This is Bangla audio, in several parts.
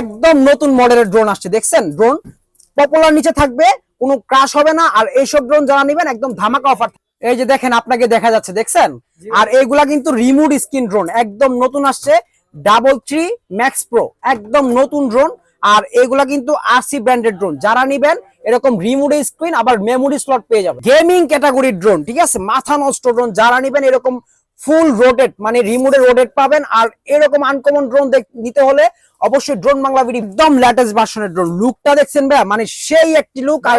একদম নতুন মডেলের ড্রোন আসছে দেখছেন? ড্রোন পপুলার নিচে থাকবে কোনো ক্রাশ হবে না আর এইসব ড্রোন যারা নেবেন একদম ধামাকা অফার এই যে দেখেন আপনাকে দেখা যাচ্ছে দেখছেন? আর এইগুলা কিন্তু রিমোট স্ক্রিন ড্রোন একদম নতুন আসছে ডাবল থ্রি ম্যাক্স প্রো একদম নতুন ড্রোন আর এগুলা কিন্তু আরসি ব্র্যান্ডেড ড্রোন যারা নিবেন এরকম রিমোট স্ক্রিন আবার মেমোরি স্লট পেয়ে যাবেন। গেমিং ক্যাটাগরির ড্রোন ঠিক আছে? মাথা নষ্ট ড্রোন যারা নিবেন এরকম ফুল রোটেট মানে রিমোটে রোটেট পাবেন আর এরকম আনকমন ড্রোন নিতে হলে অবশ্যই ড্রোন বাংলা ভিডিও একদম লেটেস্ট ভার্সনের ড্রোন লুকটা দেখছেন ভাই মানে সেই একটি লুক আর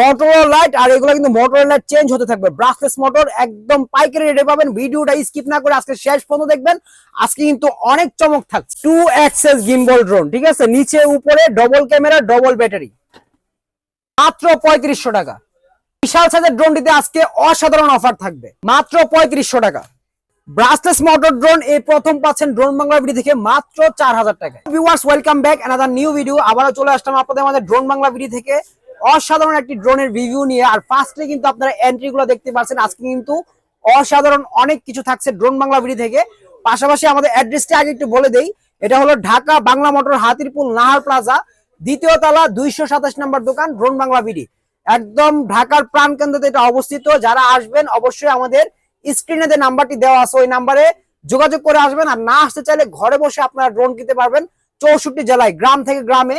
মোটর লাইট আর এগুলো কিন্তু মোটর লাইট চেঞ্জ হতে থাকবে। ব্রাসলেস মোটর একদম পাইকারি রেটে পাবেন। ভিডিওটা স্কিপ না করে আজকে শেষ পর্যন্ত দেখবেন। আজকে কিন্তু অনেক চমক থাকছে টু এক্সেস গিম্বল ড্রোন ঠিক আছে? নিচে উপরে ডবল ক্যামেরা ডবল ব্যাটারি মাত্র পঁয়ত্রিশশো টাকা। বিশাল সাইজের ড্রোনটিতে আজকে অসাধারণ অফার থাকবে। মাত্র পঁয়ত্রিশশো টাকা। ব্রাসলেস মোটর ড্রোন এই প্রথম পাচ্ছেন ড্রোন বাংলা ভিডিও থেকে মাত্র চার হাজার টাকা। Viewers welcome back another new video আবারও চলে আসলাম আপনাদের আমাদের ড্রোন বাংলা ভিডিও থেকে। অসাধারণ একটি ড্রোনের রিভিউ নিয়ে। আর ফার্স্টে কিন্তু আপনারা এন্ট্রি গুলো দেখতে পাচ্ছেন। আজকে কিন্তু অসাধারণ অনেক কিছু থাকছে ড্রোন বাংলা ভিডিও থেকে। পাশাপাশি আমাদের অ্যাড্রেসটা আগে একটু বলে দেই। এটা হলো ঢাকা বাংলা মোটর হাতিরপুল নাহার প্লাজা। দ্বিতীয় তলা, দুইশো সাতাশ নম্বর দোকান ড্রোন বাংলা ভিডি একদম ঢাকার প্রাণ কেন্দ্রতে এটা অবস্থিত। যারা আসবেন অবশ্যই আমাদের স্ক্রিনে যে নাম্বারটি দেওয়া আছে, ওই নাম্বারে যোগাযোগ করে আসবেন। আর না আসতে চাইলে ঘরে বসে আপনারা ড্রোন কিনতে পারবেন। চৌষট্টি জেলায়, গ্রাম থেকে গ্রামে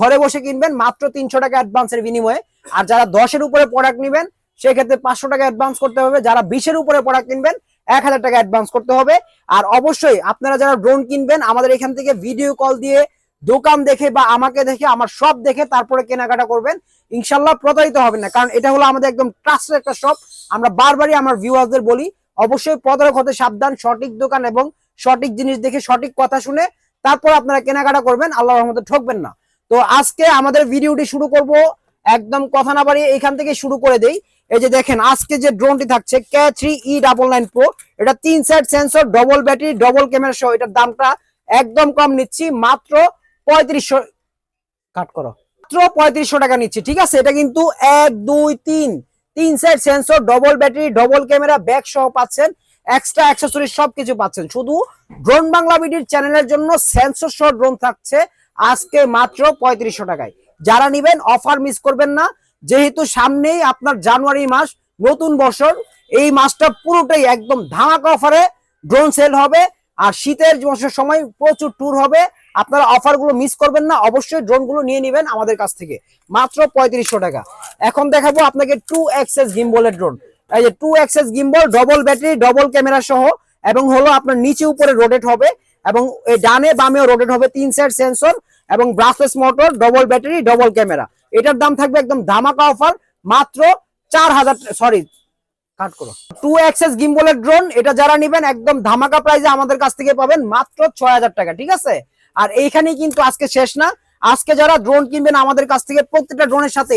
ঘরে বসে কিনবেন মাত্র তিনশো টাকা অ্যাডভান্সের বিনিময়ে। আর যারা দশের উপরে প্রোডাক্ট নেবেন, সেক্ষেত্রে পাঁচশো টাকা অ্যাডভান্স করতে হবে। যারা বিশের উপরে প্রোডাক্ট কিনবেন, এক হাজার টাকা অ্যাডভান্স করতে হবে। আর অবশ্যই আপনারা যারা ড্রোন কিনবেন, আমাদের এখান থেকে ভিডিও কল দিয়ে দোকান দেখে বা আমাকে দেখে, আমার সব দেখে তারপরে কেনাকাটা করবেন। ইনশাল্লাহ প্রতারিত হবেন না, কারণ এটা হলো আমাদের একদম ট্রাস্টের একটা শপ আমরা বারবারই আমার ভিউয়ারদের বলি, অবশ্যই প্রতারক হতে সাবধান, সঠিক দোকান এবং সঠিক জিনিস দেখে সঠিক কথা শুনে তারপর আপনারা কেনাকাটা করবেন, আল্লাহর রহমতে ঠকবেন না। তো আজকে আমাদের ভিডিওটি শুরু করব, একদম কথা না বাড়িয়ে এখান থেকে শুরু করে দেই। এই যে দেখেন, আজকে যে ড্রোনটি থাকছে K three E double nine pro এটা তিন side sensor double battery double camera সহ এটার দামটা একদম কম নিচ্ছি, মাত্র পঁয়ত্রিশশো, কাট করো। মাত্র পঁয়ত্রিশশো টাকা নিচ্ছি, ঠিক আছে? এটা কিন্তু এক, দুই, তিন। তিন side sensor double battery double camera back সহ পাচ্ছেন। এক্সট্রা অ্যাক্সেসরিজ সবকিছু পাচ্ছেন। শুধু ড্রোন বাংলা ভিডিওর চ্যানেলের জন্য সেন্সর সহ ড্রোন থাকছে আজকে মাত্র পঁয়ত্রিশশো টাকায়। যারা নিবেন অফার মিস করবেন না। যেহেতু সামনেই আপনার জানুয়ারি মাস, নতুন বছর, এই মাসটা পুরোটাই একদম ধামাকা অফারে ড্রোন সেল হবে। আর শীতের সময় প্রচুর ট্যুর হবে। আপনারা অফারগুলো মিস করবেন না, অবশ্যই ড্রোনগুলো নিয়ে নেবেন আমাদের কাছ থেকে। মাত্র পঁয়ত্রিশশো টাকা। এখন দেখাবো আপনাকে টু এক্সএস গিম্বলের ড্রোন এই যে two axis gimbal double battery double camera সহ, এবং হলো আপনার নিচে উপরে রোটেট হবে, এবং ডানে বামেও রোটেট হবে তিন সাইড সেন্সর এবং brushless motor double battery double camera এটার দাম থাকবে একদম ধামাকা অফার মাত্র চার হাজার সরি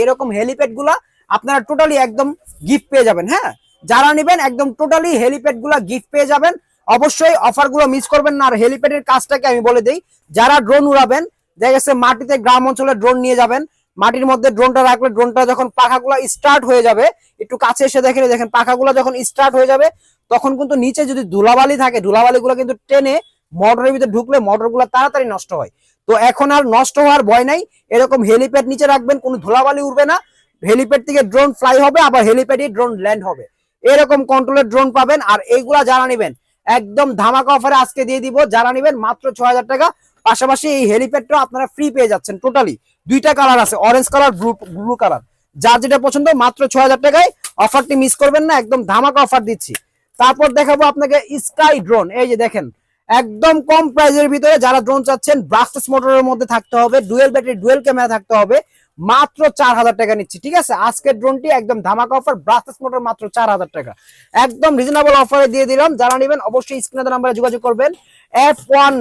এরকম হেলিপ্যাডগুলা আপনারা টোটালি একদম গিফট পেয়ে যাবেন হ্যাঁ? যারা নেবেন একদম টোটালি হেলিপ্যাডগুলা গিফট পেয়ে যাবেন। অবশ্যই অফারগুলো মিস করবেন না। আর হেলিপ্যাডের কাজটাকে আমি বলে দিই, যারা ড্রোন উড়াবেন, দেখা গেছে মাটিতে গ্রাম অঞ্চলে ড্রোন নিয়ে যাবেন মাটির মধ্যে ড্রোনটা রাখলে ড্রোনটা যখন পাখাগুলো স্টার্ট হয়ে যাবে, একটু কাছে এসে দেখেন দেখেন পাখাগুলো যখন স্টার্ট হয়ে যাবে, তখন কিন্তু নিচে যদি ধুলাবালি থাকে ধুলাবালি গুলো কিন্তু টেনে মোটরের ভিতরে ঢুকলে মোটরগুলো তাড়াতাড়ি নষ্ট হয়। তো এখন আর নষ্ট হওয়ার ভয় নাই, এরকম হেলিপ্যাড নিচে রাখবেন, কোনো ধুলাবালি উঠবে না হেলিপ্যাড থেকে ড্রোন ফ্লাই হবে, আবার হেলিপ্যাডে ড্রোন ল্যান্ড হবে। এরকম কন্ট্রোলের ড্রোন পাবেন, আর এইগুলা যারা নেবেন, একদম ধামাকা অফারে আজকে দিয়ে দিব, যারা নেবেন মাত্র হাজার টাকা পাশাপাশি এই হেলিপ্যাডটা আপনারা ফ্রি পেয়ে যাচ্ছেন টোটালি দুইটা কালার আছে orange colour blue blue colour যার যেটা পছন্দ, মাত্র ছ হাজার টাকায় অফারটি মিস করবেন না, একদম ধামাকা অফার দিচ্ছি। তারপর দেখাবো আপনাকে স্কাই ড্রোন এই যে দেখেন, একদম কম প্রাইজের ভিতরে যারা ড্রোন চাচ্ছেন ব্রাস্টাস মোটরের মধ্যে থাকতে হবে ডুয়েল ব্যাটারি ডুয়েল ক্যামেরা থাকতে হবে। মাত্র চার হাজার টাকা নিচ্ছি, ঠিক আছে? আজকের ড্রোনটি একদম ধামাকা অফার ব্রাসলেস মোটর মাত্র চার হাজার টাকা। একদম রিজনেবল অফারে দিয়ে দিলাম, যারা নেবেন অবশ্যই স্ক্রিনে নাম্বারে যোগাযোগ করবেন। এফ ওয়ান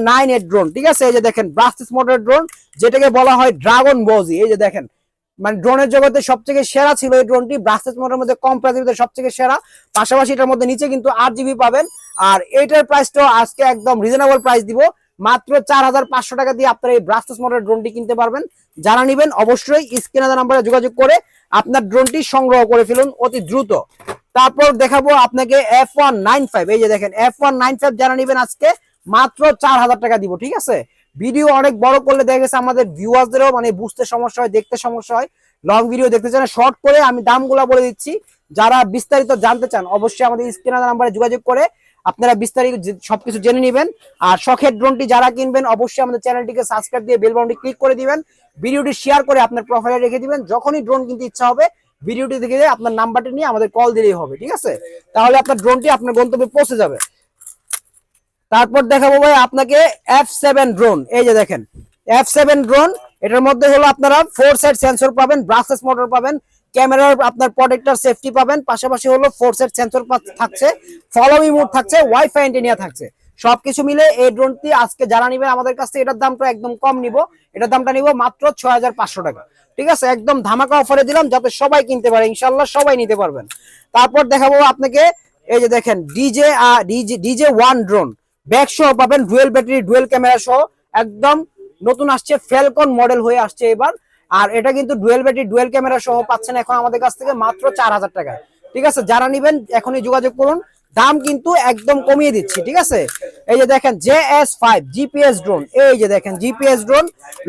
ড্রোন ঠিক আছে? এই যে দেখেন ব্রাসলেস মোটর ড্রোন যেটাকে বলা হয় ড্রাগন বজি এই যে দেখেন। মানে ড্রোনের জগতে সবথেকে সেরা ছিল এই ড্রোনটি ব্রাসলেস মোটরের মধ্যে কম প্রাইসের ভিতরে সবথেকে সেরা। পাশাপাশি এটার মধ্যে নিচে কিন্তু আট জিবি পাবেন। আর এইটার প্রাইসটাও আজকে একদম রিজনেবল প্রাইস দিব। মাত্র চার হাজার পাঁচশো টাকা দিয়ে আপনারা এই ব্রাসলেস মোটরের ড্রোনটি কিনতে পারবেন। যারা নেবেন, অবশ্যই স্ক্রিনে নাম্বারে যোগাযোগ করে আপনার ড্রোনটি সংগ্রহ করে ফেলুন অতি দ্রুত। তারপর দেখাবো আপনাকে এফ ওয়ান এই যে দেখেন এফ ওয়ান যারা নেবেন আজকে, মাত্র চার হাজার টাকা দিব, ঠিক আছে? ভিডিও অনেক বড় করলে দেখা গেছে আমাদের ভিউয়ার্সদেরও মানে বুঝতে সমস্যা হয়, দেখতে সমস্যা হয়। লং ভিডিও দেখতে চান শর্ট করে আমি দামগুলো বলে দিচ্ছি। যারা বিস্তারিত জানতে চান, অবশ্যই আমাদের স্ক্রিনার নাম্বারে যোগাযোগ করে আপনারা বিস্তারিত সবকিছু জেনে নেবেন। আর শখের ড্রোনটি যারা কিনবেন, অবশ্যই আমাদের চ্যানেলটিকে সাবস্ক্রাইব দিয়ে বেল বাটনটি ক্লিক করে দিবেন। ভিডিওটি শেয়ার করে আপনার প্রোফাইলে রেখে দিবেন। যখনই ড্রোন কিনতে ইচ্ছা হবে, ভিডিওটি দেখে আপনার নাম্বারটি নিয়ে আমাদের কল দিলেই হবে, ঠিক আছে? তাহলে আপনার ড্রোনটি আপনার গন্তব্যে পৌঁছে যাবে। তারপর দেখাবো ভাই আপনাকে এফ সেভেন ড্রোন এই যে দেখেন এফ সেভেন ড্রোন এটার মধ্যে হলো আপনারা ফোর সাইড সেন্সর পাবেন ব্রাসেস মোটর পাবেন ক্যামেরার আপনার প্রোটেক্টর সেফটি পাবেন। পাশাপাশি হলো ফোর সেন্সর থাকছে ফলোমি মোড থাকছে ওয়াইফাই অ্যান্টেনিয়া থাকছে। সবকিছু মিলে এই ড্রোনটি আজকে যারা নিবেন আমাদের কাছ থেকে, এটার দামটা একদম কম নিব। এটার দামটা নিব মাত্র ছয় হাজার পাঁচশো টাকা। ঠিক আছে? একদম ধামাকা অফারে দিলাম যাতে সবাই কিনতে পারে। ইনশাল্লাহ সবাই নিতে পারবেন। তারপর দেখাবো আপনাকে, এই যে দেখেন DJ DJ DJ one drone back সহ পাবেন ডুয়েল ব্যাটারি ডুয়েল ক্যামেরা সহ। একদম নতুন আসছে ফেলকন মডেল হয়ে আসছে এবার। আর এটা কিন্তু ডুয়েল ব্যাটারি, ডুয়েল ক্যামেরা সহ পাচ্ছেন এখন আমাদের কাছ থেকে মাত্র চার হাজার টাকায় ঠিক আছে? যারা নিবেন, এখনই যোগাযোগ করুন। দাম কিন্তু একদম কমিয়ে দিচ্ছি, ঠিক আছে? এই যে দেখেন, J S five GPS drone এই যে দেখেন, GPS drone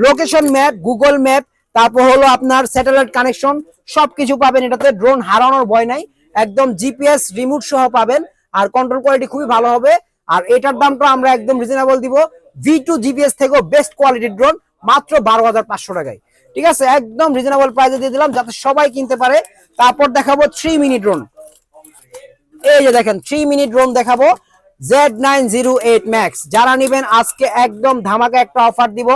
location map Google map তারপর হলো আপনার স্যাটেলাইট কানেকশন সবকিছু পাবেন এটাতে। ড্রোন হারানোর ভয় নাই, একদম জিপিএস রিমোট সহ পাবেন, আর কন্ট্রোল কোয়ালিটি খুবই ভালো হবে। আর এটার দামটা আমরা একদম রিজনেবল দিব। ভি টু জিপিএস থেকেও বেস্ট কোয়ালিটির ড্রোন মাত্র বারো হাজার পাঁচশো টাকায়। ঠিক আছে? একদম রিজনেবল প্রাইসে দিয়ে দিলাম, যাতে সবাই কিনতে পারে। তারপর দেখাবো থ্রি মিনিট ড্রোন এই যে দেখেন থ্রি মিনিট ড্রোন দেখাবো। Z nine zero eight max যারা নিবেন, আজকে একদম ধামাকা একটা অফার দিব।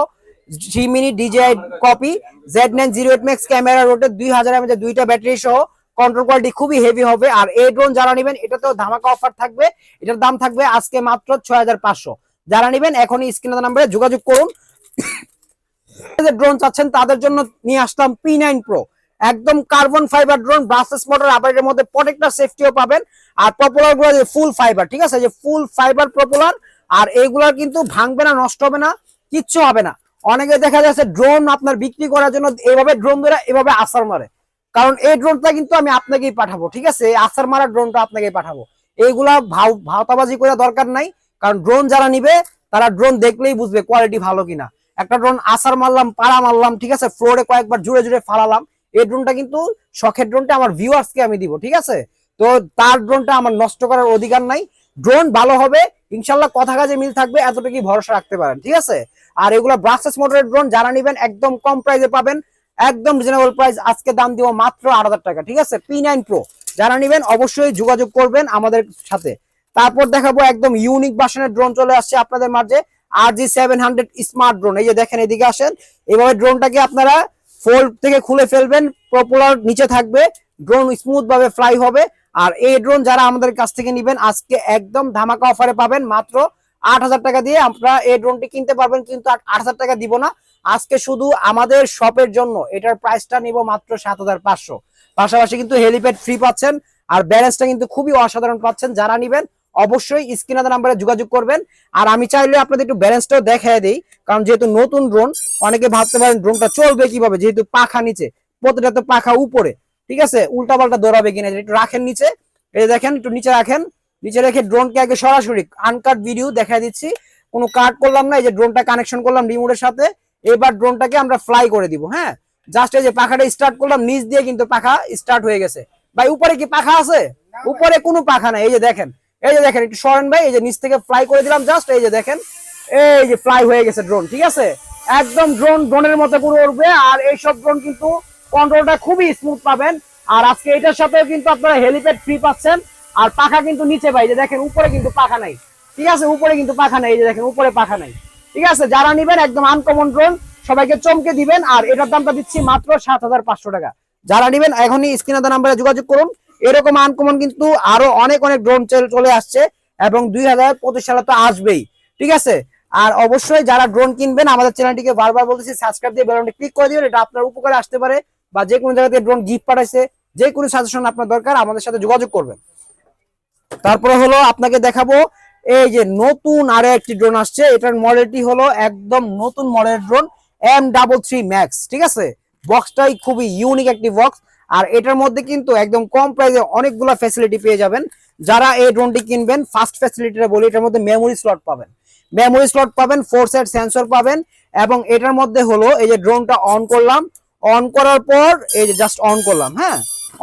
Three minute DJI copy Z nine zero eight max camera রোটে দুই হাজার এমএচ দুইটা ব্যাটারি সহ কন্ট্রোল কোয়ালিটি খুবই হেভি হবে। আর এই ড্রোন যারা নিবেন, এটাতেও ধামাকা অফার থাকবে। এটার দাম থাকবে আজকে মাত্র ছয় হাজার পাঁচশো। যারা নিবেন, এখনই স্ক্রিনের নাম্বারে যোগাযোগ করুন। ড্রোন চাচ্ছেন, তাদের জন্য নিয়ে আসলাম পি নাইন প্রো একদম carbon fibre drone brushless motor আবার মধ্যে প্রোটেক্টর সেফটিও পাবেন। আর পপুলারগুলো ফুল ফাইবার ঠিক আছে? যে ফুল ফাইবার পপুলার আর এইগুলার কিন্তু ভাঙবে না, নষ্ট হবে না, কিচ্ছু হবে না। অনেকে দেখা যাচ্ছে ড্রোন আপনার বিক্রি করার জন্য এইভাবে ড্রোন ধরে এভাবে আসার মারে। কারণ এই ড্রোনটা কিন্তু আমি আপনাকেই পাঠাবো, ঠিক আছে? আসার মারা ড্রোনটা আপনাকেই পাঠাবো। এইগুলা ভাও ভাওতাবাজি করে দরকার নাই। কারণ ড্রোন যারা নিবে, তারা ড্রোন দেখলেই বুঝবে কোয়ালিটি ভালো কিনা। একটা ড্রোন আসার মারলাম, পাড়া মারলাম, ঠিক আছে? ফ্লোরে কয়েকবার জুড়ে জুড়ে ফালালাম। এই ড্রোনটা কিন্তু শখের ড্রোনটা আমার ভিউয়ার্সকে আমি দিব, ঠিক আছে? তো তার ড্রোনটা আমার নষ্ট করার অধিকার নাই। ড্রোন ভালো হবে, ইনশাল্লাহ কথা কাজে মিল থাকবে, এতটুকুই ভরসা রাখতে পারেন, ঠিক আছে? আর এগুলো ব্রাসেস মোটরের ড্রোন যারা নিবেন, একদম কম প্রাইসে পাবেন, একদম রিজনেবল প্রাইস আজকে দাম দিব মাত্র আট হাজার টাকা, ঠিক আছে? পি নাইন প্রো যারা নিবেন অবশ্যই যোগাযোগ করবেন আমাদের সাথে। তারপর দেখাবো একদম ইউনিক বাসনের ড্রোন চলে আসছে আপনাদের মাঝে। আর G seven hundred smart drone এই যে দেখেন, এদিকে আসেন। এভাবে ড্রোনটাকে আপনারা ফোল্ড থেকে খুলে ফেলবেন পপুলার নিচে থাকবে ড্রোন স্মুথ ভাবে ফ্লাই হবে। আর এই ড্রোন যারা আমাদের কাছ থেকে নিবেন, আজকে একদম ধামাকা অফারে পাবেন, মাত্র আট হাজার টাকা দিয়ে আপনারা এই ড্রোনটি কিনতে পারবেন, কিন্তু আট হাজার টাকা দিব না। আজকে শুধু আমাদের শপের জন্য, এটার প্রাইসটা নিব মাত্র সাত হাজার পাঁচশো। পাশাপাশি কিন্তু হেলিপ্যাড ফ্রি পাচ্ছেন, আর ব্যালেন্সটা কিন্তু খুবই অসাধারণ পাচ্ছেন। যারা নিবেন অবশ্যই স্ক্রিনার নাম্বারে যোগাযোগ করবেন। আর আমি চাইলে আপনাদের একটু ব্যালেন্সটাও দেখাই দিই, কারণ যেহেতু নতুন ড্রোন অনেকে ভাবতে পারেন ড্রোনটা চলবে কীভাবে? যেহেতু পাখা নিচে, প্রতিটা তো পাখা উপরে। ঠিক আছে? উল্টা পাল্টা দৌড়াবে কিনা একটু রাখেন নিচে। এই দেখেন, একটু নিচে রাখেন। নিচে রেখে ড্রোনকে আগে সরাসরি আনকাট ভিডিও দেখাই দিচ্ছি। কোনো কাট করলাম না, এই যে ড্রোনটা কানেকশন করলাম রিমোটের সাথে। এবার ড্রোনটাকে আমরা ফ্লাই করে দিব হ্যাঁ? জাস্ট এই যে পাখাটা স্টার্ট করলাম, নিচ দিয়ে কিন্তু পাখা স্টার্ট হয়ে গেছে। ভাই, উপরে কি পাখা আছে? উপরে কোনো পাখা নাই, এই যে দেখেন। এই যে দেখেন, একটু সরেন ভাই, এই যে নিচ থেকে ফ্লাই করে দিলাম জাস্ট এই যে দেখেন, এই যে ফ্লাই হয়ে গেছে ড্রোন ঠিক আছে? একদম ড্রোন ড্রোনের মতো পুরো উঠবে আর এইসব ড্রোন কিন্তু কন্ট্রোলটা খুবই স্মুথ পাবেন। আর আজকে এটার সাথেও কিন্তু আপনারা হেলিপ্যাড ফ্রি পাচ্ছেন, আর পাখা কিন্তু নিচে ভাই যে দেখেন, উপরে কিন্তু পাখা নাই, ঠিক আছে? উপরে কিন্তু পাখা নাই, এই যে দেখেন, উপরে পাখা নাই, ঠিক আছে? যারা নিবেন, একদম আনকমন ড্রোন সবাইকে চমকে দিবেন, আর এটার দামটা দিচ্ছি মাত্র সাত হাজার পাঁচশো টাকা। যারা নিবেন, এখনই স্ক্রিনার নাম্বারে যোগাযোগ করুন এরকম আনকমন কিন্তু আরও অনেক অনেক ড্রোন চলে আসছে এবং দুই হাজার পঁচিশ সালে তো আসবেই, ঠিক আছে? আর অবশ্যই যারা ড্রোন কিনবেন, আমাদের চ্যানেলটিকে বারবার বলতেছি সাবস্ক্রাইব দিয়ে বেলনটি ক্লিক করে দিবেন, এটা আপনার উপকারে আসতে পারে বা যে কোনো জায়গা থেকে ড্রোন গিফট পাঠাইছে, যে কোনো সাজেশন আপনার দরকার, আমাদের সাথে যোগাযোগ করবেন। তারপরে হলো আপনাকে দেখাবো, এই যে নতুন আরও একটি ড্রোন আসছে, এটার মডেলটি হলো একদম নতুন মডেলের drone M double three max ঠিক আছে? বক্সটাই খুবই ইউনিক একটি বক্স আর এটার মধ্যে কিন্তু একদম কম প্রাইসে অনেকগুলো ফ্যাসিলিটি পেয়ে যাবেন। যারা এই ড্রোনটি কিনবেন ফার্স্ট ফ্যাসিলিটিটা বলি, এটার মধ্যে মেমোরি স্লট পাবেন। মেমোরি স্লট পাবেন ফোর সাইড সেন্সর পাবেন, এবং এটার মধ্যে হলো এই যে ড্রোনটা অন করলাম। অন করার পর এই যে জাস্ট অন করলাম হ্যাঁ?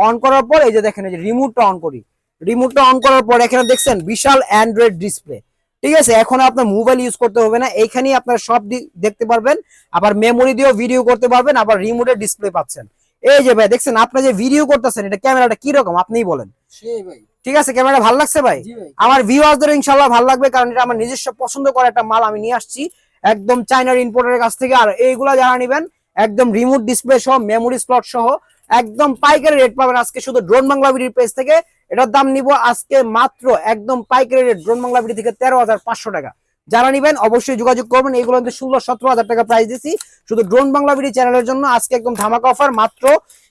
অন করার পর এই যে দেখেন, এই যে রিমোটটা অন করি। রিমোটটা অন করার পর এখানে দেখছেন বিশাল অ্যান্ড্রয়েড ডিসপ্লে ঠিক আছে? এখন আপনার মোবাইল ইউজ করতে হবে না। এইখানেই আপনার সব দেখতে পারবেন। আবার মেমোরি দিয়েও ভিডিও করতে পারবেন, আবার রিমোটের ডিসপ্লে পাচ্ছেন। এই যে ভাই দেখছেন আপনি যে ভিডিও করতেছেন এটা ক্যামেরাটা কি রকম? আপনিই বলেন। ঠিক আছে ক্যামেরা ভালো লাগছে ভাই? আমার ভিউয়ারদের ইনশাল্লাহ ভালো লাগবে কারণ এটা আমার নিজস্ব পছন্দ করা একটা মাল আমি নিয়ে আসছি একদম চাইনার ইম্পোর্টারের কাছ থেকে। আর এইগুলা যারা নেবেন একদম রিমোট ডিসপ্লে সহ মেমোরি স্লট সহ একদম পাইকারি রেট পাবেন আজকে শুধু ড্রোন বাংলা বিডির পেজ থেকে। এটার দাম নিব আজকে মাত্র একদম পাইকারি রেট ড্রোন বাংলা বিডি থেকে তেরো হাজার পাঁচশো টাকা। যারা নিবেন অবশ্যই যোগাযোগ করবেন। এগুলো কিন্তু ষোলো, সতেরো হাজার টাকা প্রাইস দিচ্ছি শুধু ড্রোন বাংলা ভিডিও চ্যানেলের জন্য আজকে একদম ধামাকা অফার মাত্র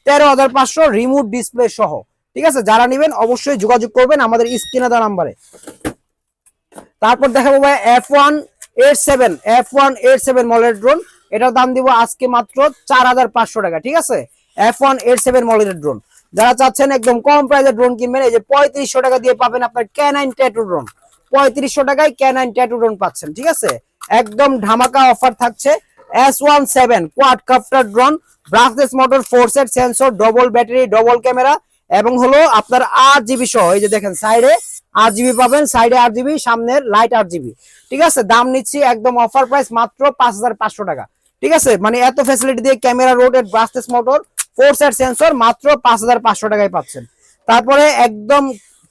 তেরো হাজার পাঁচশো রিমোট ডিসপ্লে সহ। ঠিক আছে? যারা নিবেন অবশ্যই যোগাযোগ করবেন আমাদের স্ক্রিনে দেওয়া নাম্বারে তারপর দেখাবো ভাই F one eight seven F one eight seven মলের ড্রোন এটার দাম দিব আজকে মাত্র চার হাজার পাঁচশো টাকা, ঠিক আছে? এফ ওয়ান এইট সেভেন মলের ড্রোন যারা চাচ্ছেন একদম কম প্রাইসের ড্রোন কিনবেন, এই যে পঁয়ত্রিশশো টাকা দিয়ে পাবেন আপনার ক্যানাইন ট্যাটু ড্রোন পঁয়ত্রিশশো টাকায় ক্যানাইন ট্যাটু ড্রোন পাচ্ছেন, ঠিক আছে? একদম ধামাকা অফার থাকছে। S one seven quadcopter drone brushless motor four set sensor double battery double camera এবং হলো আপনার আট জিবি সহ, এই যে দেখেন সাইডে আট জিবি পাবেন সাইডে আট জিবি সামনের লাইট আট জিবি ঠিক আছে? দাম নিচ্ছি একদম অফার প্রাইস মাত্র পাঁচ হাজার পাঁচশো টাকা। ঠিক আছে? মানে এত ফ্যাসিলিটি দিয়ে camera রোডেড brushless motor four set sensor মাত্র পাঁচ হাজার পাঁচশো টাকায় পাচ্ছেন। তারপরে একদম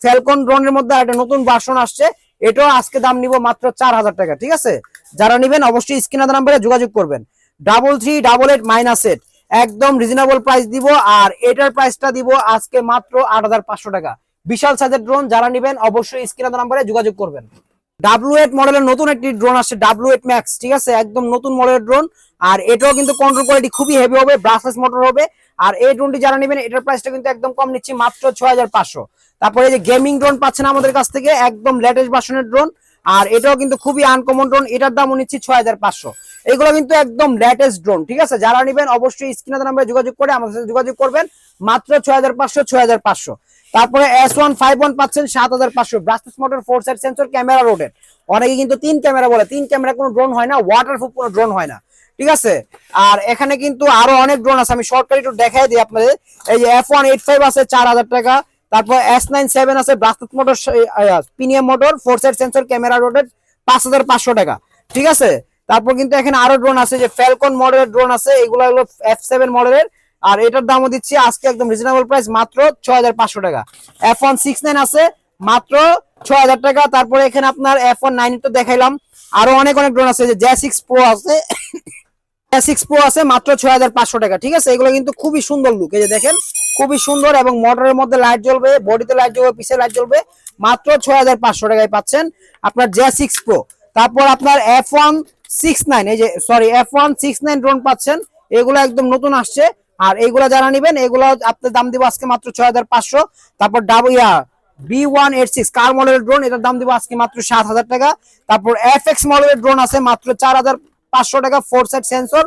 ফ্যালকন ড্রোনের মধ্যে একটা নতুন ভার্সন আসছে এটাও আজকে দাম নিব মাত্র চার হাজার টাকা, ঠিক আছে? যারা নিবেন অবশ্যই স্ক্রিন নাম্বারে যোগাযোগ করবেন। Double three, double eight, minus eight, একদম রিজনেবল প্রাইস দিব আর এটার প্রাইসটা দিব আজকে মাত্র আট হাজার পাঁচশো টাকা। বিশাল সাইজের ড্রোন যারা নিবেন অবশ্যই স্ক্রিন নাম্বারে যোগাযোগ করবেন। ডাব্লু এইট মডেলের নতুন একটি ড্রোন আসছে, ডাব্লু এইট ম্যাক্স ঠিক আছে? একদম নতুন মডেলের ড্রোন আর এটাও কিন্তু কন্ট্রোল কোয়ালিটি খুবই হেভি হবে ব্রাসলেস মোটর হবে। আর এই ড্রোনটি যারা নেবেন, এটার প্রাইসটা কিন্তু একদম কম নিচ্ছি মাত্র ছয় হাজার পাঁচশো। তারপরে এই যে গেমিং ড্রোন পাচ্ছেন আমাদের কাছ থেকে, একদম লেটেস্ট ভার্সনের ড্রোন আর এটাও কিন্তু খুবই আনকমন ড্রোন এটার দামও নিচ্ছি ছয় হাজার পাঁচশো। এগুলো কিন্তু একদম লেটেস্ট ড্রোন ঠিক আছে? যারা নেবেন, অবশ্যই স্ক্রিনে নাম্বারে যোগাযোগ করে আমাদের সাথে যোগাযোগ করবেন। মাত্র ছয় হাজার পাঁচশো, ছয় হাজার পাঁচশো। তারপরে এস ওয়ান ফাইভ ওয়ান পাচ্ছেন সাত হাজার পাঁচশো। Brushless motor four side sensor camera রোডের অনেকে কিন্তু তিন ক্যামেরা বলে, তিন ক্যামেরা কোনো ড্রোন হয় না ওয়াটারপ্রুফ কোনো ড্রোন হয় না। ঠিক আছে? আর এখানে কিন্তু আরও অনেক ড্রোন আছে, আমি শর্টকাট একটু দেখাই দিই আপনাদের। এই যে এফ ওয়ান এইট ফাইভ আছে, চার হাজার টাকা। তারপর এস নাইন সেভেন আছে ব্রাস্তুত motor premium motor four side sensor camera রোডের পাঁচ হাজার পাঁচশো টাকা। ঠিক আছে? তারপর কিন্তু এখানে আরও ড্রোন আছে, যে ফ্যালকন মডেলের ড্রোন আছে এগুলো হলো এফ সেভেন মডেলের আর এটার দামও দিচ্ছি আজকে একদম রিজনেবল প্রাইস মাত্র ছয় হাজার পাঁচশো টাকা। এফ ওয়ান সিক্স নাইন আছে, মাত্র ছয় হাজার টাকা। তারপরে এখানে আপনার এফ ওয়ান নাইন তো দেখাইলাম। আরও অনেক অনেক ড্রোন আছে, যে জে সিক্স প্রো আছে। সিক্স প্রো আছে, মাত্র ছয় হাজার পাঁচশো টাকা, ঠিক আছে? এগুলো কিন্তু খুবই সুন্দর লুক এই যে দেখেন, খুবই সুন্দর এবং মোটরের মধ্যে লাইট জ্বলবে বডিতে লাইট জ্বলবে, পিছে লাইট জ্বলবে, মাত্র ছয় হাজার পাঁচশো টাকায় পাচ্ছেন আপনার জে সিক্স প্রো তারপর আপনার এফ ওয়ান সিক্স নাইন এই যে sorry F one six nine drone পাচ্ছেন, এগুলো একদম নতুন আসছে, আর এগুলা যারা নিবেন, এগুলো আপনার দাম দিব আজকে মাত্র ছয় হাজার পাঁচশো, তারপর ডাবল ইয়া B one eight six car মডেলের ড্রোন এটার দাম দিব আজকে মাত্র সাত হাজার টাকা, তারপর এফ এক্স মডেলের ড্রোন আছে মাত্র চার হাজার পাঁচশো টাকা four side sensor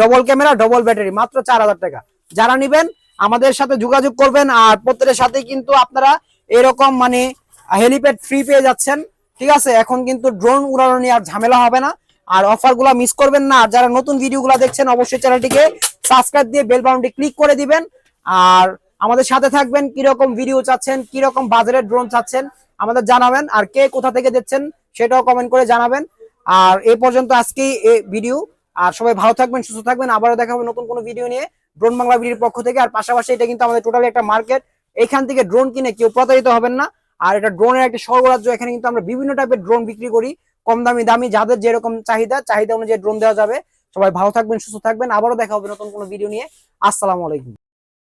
double camera double battery মাত্র চার হাজার টাকা। যারা নিবেন, আমাদের সাথে যোগাযোগ করবেন আর প্রত্যেকের সাথে কিন্তু আপনারা এরকম মানে হেলিপ্যাড ফ্রি পেয়ে যাচ্ছেন। ঠিক আছে? এখন কিন্তু ড্রোন উড়ানো নিয়ে আর ঝামেলা হবে না। আর অফারগুলা মিস করবেন না। আর যারা নতুন ভিডিও গুলা দেখছেন, অবশ্যই চ্যানেলটিকে সাবস্ক্রাইব দিয়ে বেল বাটনটি ক্লিক করে দিবেন। আর আমাদের সাথে থাকবেন, কীরকম ভিডিও চাচ্ছেন, কীরকম বাজারের ড্রোন চাচ্ছেন, আমাদের জানাবেন। আর কে কোথা থেকে দেখছেন, সেটাও কমেন্ট করে জানাবেন। আর এ পর্যন্ত আজকেই এই ভিডিও আর সবাই ভালো থাকবেন, সুস্থ থাকবেন। আবারও দেখা হবে নতুন কোনো ভিডিও নিয়ে ড্রোন বাংলা ভিডিওর পক্ষ থেকে। আর পাশাপাশি এটা কিন্তু আমাদের টোটালি একটা মার্কেট এখান থেকে ড্রোন কিনে কেউ প্রতারিত হবেন না। আর এটা ড্রোনের একটা সর্বরাজ্য এখানে কিন্তু আমরা বিভিন্ন টাইপের ড্রোন বিক্রি করি। কম দামি দামি, যাদের যেরকম চাহিদা চাহিদা অনুযায়ী ড্রোন দেওয়া যাবে। সবাই ভালো থাকবেন, সুস্থ থাকবেন। আবারও দেখা হবে নতুন কোনো ভিডিও নিয়ে। আসসালামু আলাইকুম।